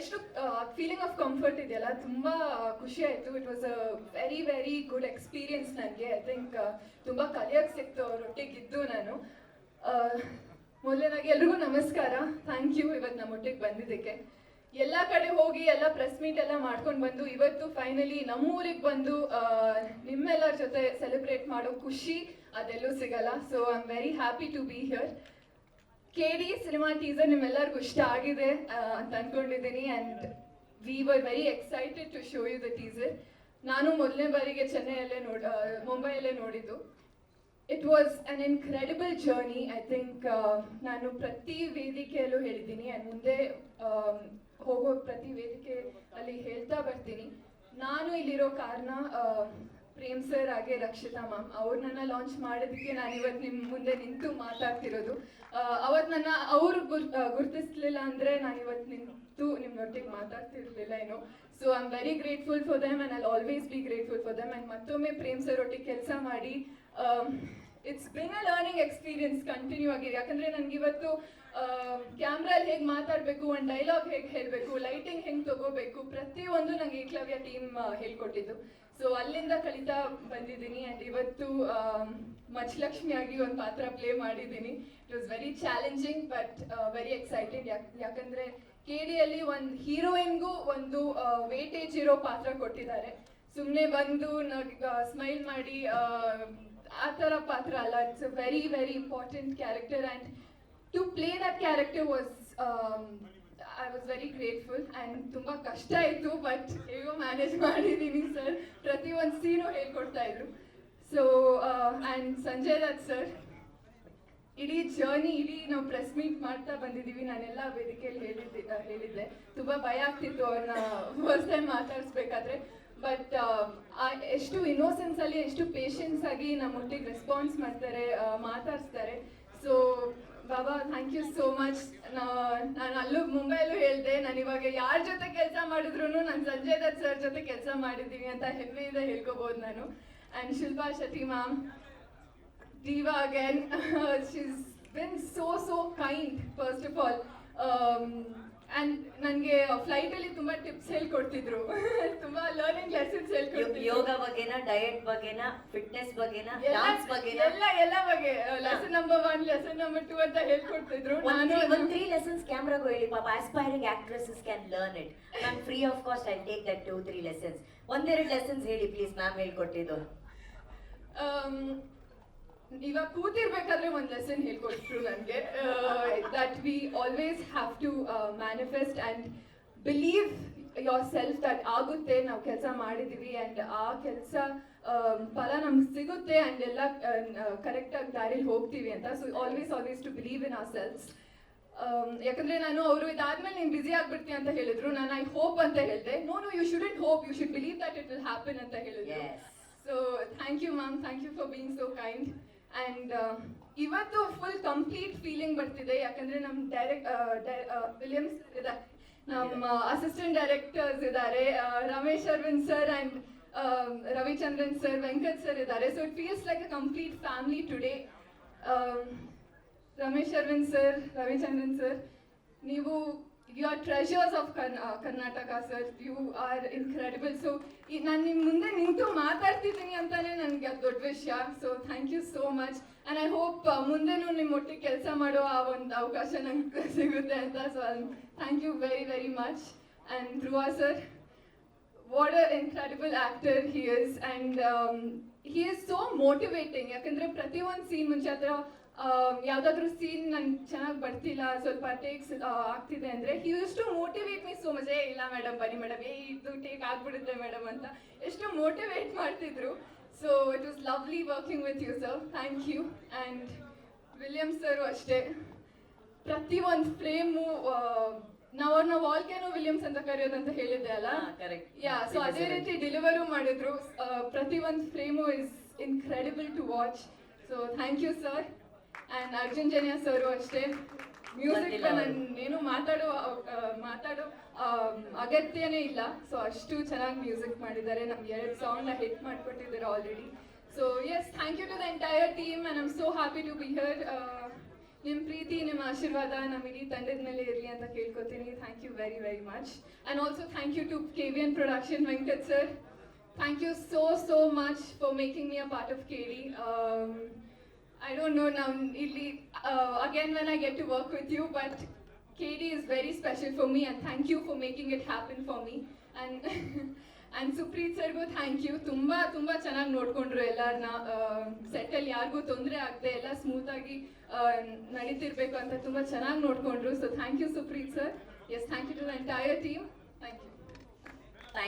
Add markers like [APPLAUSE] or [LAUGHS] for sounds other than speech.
ಎಷ್ಟು feeling of comfort ಇದೆಯಲ್ಲ? ತುಂಬಾ ಖುಷಿ ಆಯ್ತು. It was a very very good experience ನನಗೆ. ಐ ಥಿಂಕ್ ತುಂಬಾ ಕಲಿಯೋಕೆ ಸಿಕ್ತು ಅವರೊಟ್ಟಿಗಿದ್ದು ನಾನು. ಮೊದಲನೇದಾಗಿ ಎಲ್ರಿಗೂ ನಮಸ್ಕಾರ. ಥ್ಯಾಂಕ್ ಯು ಇವತ್ತು ನಮ್ಮೊಟ್ಟಿಗೆ ಬಂದಿದ್ದಕ್ಕೆ. ಎಲ್ಲ ಕಡೆ ಹೋಗಿ, ಎಲ್ಲ ಪ್ರೆಸ್ ಮೀಟ್ ಎಲ್ಲ ಮಾಡ್ಕೊಂಡು ಬಂದು, ಇವತ್ತು ಫೈನಲಿ ನಮ್ಮೂರಿಗೆ ಬಂದು ನಿಮ್ಮೆಲ್ಲರ ಜೊತೆ ಸೆಲೆಬ್ರೇಟ್ ಮಾಡೋ ಖುಷಿ ಅದೆಲ್ಲೂ ಸಿಗಲ್ಲ. So I am very happy to be here K D cinema teaser ನಿಮ್ಮೆಲ್ಲರಿಗೂ ಇಷ್ಟ ಆಗಿದೆ ಅಂತ ಅನ್ಕೊಂಡಿದ್ದೀನಿ. And we were very excited to show you the teaser ನಾನು ಮೊದಲನೇ ಬಾರಿಗೆ ಚೆನ್ನೈಯಲ್ಲೇ ನೋಡ ಮುಂಬೈಯಲ್ಲೇ ನೋಡಿದ್ದು. It was an incredible journey I think ನಾನು ಪ್ರತಿ ವೇದಿಕೆಯಲ್ಲೂ ಹೇಳಿದ್ದೀನಿ. ಆ್ಯಂಡ್ ಮುಂದೆ ಹೋಗೋ ಪ್ರತಿ ವೇದಿಕೆ ಅಲ್ಲಿ ಹೇಳ್ತಾ ಬರ್ತೀನಿ. ನಾನು ಇಲ್ಲಿರೋ ಕಾರಣ ಸರ್ ಹಾಗೆ ರಕ್ಷಿತಾ ಮ್ಯಾಮ್ ಅವ್ರನ್ನ ಲಾಂಚ್ ಮಾಡೋದಕ್ಕೆ ನಾನು ಇವತ್ತು ನಿಮ್ಮ ಮುಂದೆ ನಿಂತು ಮಾತಾಡ್ತಿರೋದು. ಅವತ್ತು ನನ್ನ ಅವರು ಗುರ್ ಗುರುತಿಸ್ಲಿಲ್ಲ ಅಂದರೆ ನಾನು ಇವತ್ತು ನಿಂತು ನಿಮ್ಮೊಟ್ಟಿಗೆ ಮಾತಾಡ್ತಿರ್ಲಿಲ್ಲ ಏನೋ. So I am very grateful for them and I'll always be grateful for them and ಮತ್ತೊಮ್ಮೆ ಪ್ರೇಮ್ ಸರ್ ಒಟ್ಟಿಗೆ ಕೆಲಸ ಮಾಡಿ it's been a learning experience continue ಆಗಿದೆ ಯಾಕಂದ್ರೆ ನನ್ಗೆ ಇವತ್ತು ಕ್ಯಾಮ್ರಲ್ಲಿ ಹೇಗೆ ಮಾತಾಡಬೇಕು ಒಂದು ಡೈಲಾಗ್ ಹೇಗೆ ಹೇಳಬೇಕು ಲೈಟಿಂಗ್ ಹೆಂಗೆ ತಗೋಬೇಕು, ಪ್ರತಿಯೊಂದು ನಂಗೆ ಏಕ್ಲವ್ಯ ಟೀಮ್ ಹೇಳ್ಕೊಟ್ಟಿದ್ದು. ಸೊ ಅಲ್ಲಿಂದ ಕಲಿತಾ ಬಂದಿದ್ದೀನಿ ಆ್ಯಂಡ್ ಇವತ್ತು ಮಚ್ಚಲಕ್ಷ್ಮಿಯಾಗಿ ಒಂದು ಪಾತ್ರ ಪ್ಲೇ ಮಾಡಿದ್ದೀನಿ. It was very challenging but very excited ಯಾಕಂದ್ರೆ ಕೆ ಡಿಯಲ್ಲಿ ಒಂದು ಹೀರೋಯಿನ್ಗೂ ಒಂದು ವೇಟೇಜ್ ಇರೋ ಪಾತ್ರ ಕೊಟ್ಟಿದ್ದಾರೆ. ಸುಮ್ಮನೆ ಬಂದು ಸ್ಮೈಲ್ ಮಾಡಿ ಆ, ಥರ ಪಾತ್ರ ಅಲ್ಲ it's a very very important character and to play that character was I was very grateful and ತುಂಬ ಕಷ್ಟ ಇತ್ತು ಬಟ್ ಹೇಗೋ ಮ್ಯಾನೇಜ್ ಮಾಡಿದ್ದೀನಿ ಸರ್ ಪ್ರತಿ ಒಂದು ಸೀನು ಹೇಳ್ಕೊಡ್ತಾ ಇದ್ರು so and Sanjay Dutt sir ಇಡೀ ಜರ್ನಿ ಇಡೀ ನಾವು ಪ್ರೆಸ್ ಮೀಟ್ ಮಾಡ್ತಾ ಬಂದಿದ್ದೀವಿ ನಾನೆಲ್ಲ ವೇದಿಕೆಯಲ್ಲಿ ಹೇಳಿದ್ದೆ ಹೇಳಿದ್ದೆ ತುಂಬ ಭಯ ಆಗ್ತಿತ್ತು ಅವ್ರನ್ನ ಫಸ್ಟ್ ಟೈಮ್ ಮಾತಾಡಿಸ್ಬೇಕಾದ್ರೆ ಬಟ್ ಎಷ್ಟು ಇನ್ನೋಸೆನ್ಸ್ ಅಲ್ಲಿ, ಎಷ್ಟು ಪೇಷನ್ಸ್ ಆಗಿ ನಮ್ಮೊಟ್ಟಿಗೆ ರೆಸ್ಪಾನ್ಸ್ ಮಾಡ್ತಾರೆ ಮಾತಾಡ್ಸ್ತಾರೆ. So Baba thank you so much ನಾನು ಅಲ್ಲೂ ಮುಂಬೈಲೂ ಹೇಳಿದೆ, ನಾನು ಇವಾಗ ಯಾರ ಜೊತೆ ಕೆಲಸ ಮಾಡಿದ್ರು ನಾನು ಸಂಜಯ್ ದತ್ ಸರ್ ಜೊತೆ ಕೆಲಸ ಮಾಡಿದ್ದೀನಿ ಅಂತ ಹೆಮ್ಮೆಯಿಂದ ಹೇಳ್ಕೋಬಹುದು ನಾನು. And Shilpa Shetty ma'am diva again she's been so so kind first of all. Um, ನನಗೆ ಫ್ಲೈಟ್ ಫ್ಲೈಟಲ್ಲಿ ತುಂಬಾ ಟಿಪ್ಸ್ ಹೇಳ್ಕೊಡ್ತಿದ್ರು. [LAUGHS] ತುಂಬಾ ಲರ್ನಿಂಗ್ ಲೆಸನ್ಸ್ ಹೇಳ್ಕೊಡ್ತಿದ್ರು. ಯೋಗ ಬಗ್ಗೆನಾ ಡಯಟ್ ಬಗ್ಗೆನಾ ಫಿಟ್ನೆಸ್ ಬಗ್ಗೆನಾ ಡಾನ್ಸ್ ಬಗ್ಗೆನಾ? ಎಲ್ಲ ಎಲ್ಲ ಬಗ್ಗೆ ಲೆಸನ್ ನಂಬರ್ 1 ಲೆಸನ್ ನಂಬರ್ 2 ಅಂತ ಹೇಳ್ಕೊಡ್ತಿದ್ರು. ನಾನು ಒಂದು 3 ಲೆಸನ್ಸ್ ಕ್ಯಾಮೆರಾಗೆ ಹೇಳಿ ಪಾಪ aspiring actresses can learn it ma'am free of cost I take that two three lessons ಒಂದೆರಡು ಲೆಸನ್ಸ್ ಹೇಳಿ ಪ್ಲೀಸ್ ಮ್ಯಾಮ್ ಹೇಳ್ಕೊಟ್ಟಿದ್ದು. Um, ಇವಾಗ ಕೂತಿರ್ಬೇಕಾದ್ರೆ ಒಂದು ಲೆಸನ್ ಹೇಳ್ಕೊಟ್ರು ನನಗೆ. That we always have to manifest and believe yourself that ಆಗುತ್ತೆ ನಾವು ಕೆಲಸ ಮಾಡಿದ್ದೀವಿ ಆ್ಯಂಡ್ ಆ ಕೆಲಸ ಫಲ ನಮ್ಗೆ ಸಿಗುತ್ತೆ ಆ್ಯಂಡ್ ಎಲ್ಲ ಕರೆಕ್ಟಾಗಿ ದಾರಿಲಿ ಹೋಗ್ತೀವಿ ಅಂತ. So always always to believe in ourselves ಯಾಕಂದ್ರೆ ನಾನು ಅವರು ಇದಾದ್ಮೇಲೆ ನೀನು ಬಿಸಿ ಆಗ್ಬಿಡ್ತೀನಿ ಅಂತ ಹೇಳಿದ್ರು ನಾನು ಐ ಹೋಪ್ ಅಂತ ಹೇಳಿದೆ. No no you shouldn't hope you should believe that it will happen ಅಂತ ಹೇಳಿದ್ರು. So thank you ma'am thank you for being so kind and ಇವತ್ತು ಫುಲ್ ಕಂಪ್ಲೀಟ್ ಫೀಲಿಂಗ್ ಬರ್ತಿದೆ. ಯಾಕಂದ್ರೆ ನಮ್ಮ ಡೈರೆಕ್ಟ್ ವಿಲಿಯಮ್ಸ್ ಇದೆ ನಮ್ಮ ಅಸಿಸ್ಟೆಂಟ್ ಡೈರೆಕ್ಟರ್ಸ್ ಇದ್ದಾರೆ. Ramesh Aravind sir and Ravichandran sir Venkat sir ಇದ್ದಾರೆ. So it feels like a complete family today Ramesh Aravind sir Ravichandran sir ನೀವು you are treasures of Karnataka sir you are incredible so ನಾನು ನಿಮ್ಮ ಮುಂದೆ ನಿಂತು ಮಾತಾಡ್ತಿದ್ದೀನಿ ಅಂತಲೇ ನನಗೆ ಅದು ದೊಡ್ಡ ವಿಷಯ. So thank you so much and I hope ಮುಂದೆನೂ ನಿಮ್ಮ ಒಟ್ಟಿಗೆ ಕೆಲಸ ಮಾಡೋ ಆ ಒಂದು ಅವಕಾಶ ನಂಗೆ [LAUGHS] ಸಿಗುತ್ತೆ ಅಂತ. So thank you very very much and Dhruva sir what a incredible actor he is and he is so motivating ಯಾಕಂದರೆ ಪ್ರತಿಯೊಂದು ಸೀನ್ ಮುಂಚೆ ಹತ್ರ ಯಾವ್ದಾದ್ರು ಸೀನ್ ನನ್ ಚೆನ್ನಾಗಿ ಬರ್ತಿಲ್ಲ ಸ್ವಲ್ಪ ಟೇಕ್ಸ್ ಆಗ್ತಿದೆ ಅಂದ್ರೆ he used to motivate me so much ಏ ಇಲ್ಲ ಮೇಡಮ್ ಬನ್ನಿ ಮೇಡಮ್ ಏ ಇದು ಟೇಕ್ ಆಗ್ಬಿಡುತ್ತೆ ಮೇಡಮ್ ಅಂತ ಎಷ್ಟು ಮೋಟಿವೇಟ್ ಮಾಡ್ತಿದ್ರು. So it was lovely working with you sir thank you and William sir ಅಷ್ಟೇ. ಪ್ರತಿ ಒಂದು ಫ್ರೇಮು ನಾವು ಅವ್ರನ್ನ ವಾಲ್ಕೇನೋ ವಿಲಿಯಮ್ಸ್ ಅಂತ ಕರೆಯೋದಂತ ಹೇಳಿದ್ದೆ ಅಲ್ಲ? ಯಾ ಸೊ ಅದೇ ರೀತಿ ಡೆಲಿವರು ಮಾಡಿದ್ರು. ಪ್ರತಿ ಒಂದು frame is incredible to watch so thank you sir and Arjun Janya sir ಅಷ್ಟೇ ಮ್ಯೂಸಿಕ್ ಏನು ಮಾತಾಡೋ ಮಾತಾಡೋ ಅಗತ್ಯನೇ ಇಲ್ಲ. ಸೊ ಅಷ್ಟು ಚೆನ್ನಾಗಿ ಮ್ಯೂಸಿಕ್ ಮಾಡಿದ್ದಾರೆ. ನಮ್ಗೆ ಎರಡು ಸಾಂಗ್ನ ಹಿಟ್ ಮಾಡಿಕೊಟ್ಟಿದ್ದಾರೆ already so yes thank you to the entire team and I'm so happy to be here ನಿಮ್ಮ ಪ್ರೀತಿ ನಿಮ್ಮ ಆಶೀರ್ವಾದ ನಮ್ಮ ಇಡೀ ತಂಡದ ಮೇಲೆ ಇರಲಿ ಅಂತ ಕೇಳ್ಕೊತೀನಿ. Thank you very very much and also thank you to K V N production Venkat sir thank you so so much for making me a part of K D I don't know ನಾವು ಇಲ್ಲಿ again when I get to work with you but K D is very special for me and thank you for making it happen for me and and Supreeth ಸರ್ಗೂ thank you ತುಂಬ ತುಂಬ ಚೆನ್ನಾಗಿ ನೋಡಿಕೊಂಡ್ರು ಎಲ್ಲರನ್ನ ಸೆಟ್ಟಲ್ಲಿ ಯಾರಿಗೂ ತೊಂದರೆ ಆಗದೆ ಎಲ್ಲ ಸ್ಮೂತಾಗಿ ನಡೀತಿರ್ಬೇಕು ಅಂತ ತುಂಬ ಚೆನ್ನಾಗಿ ನೋಡಿಕೊಂಡ್ರು. So thank you Supreet sir yes thank you to the entire team thank you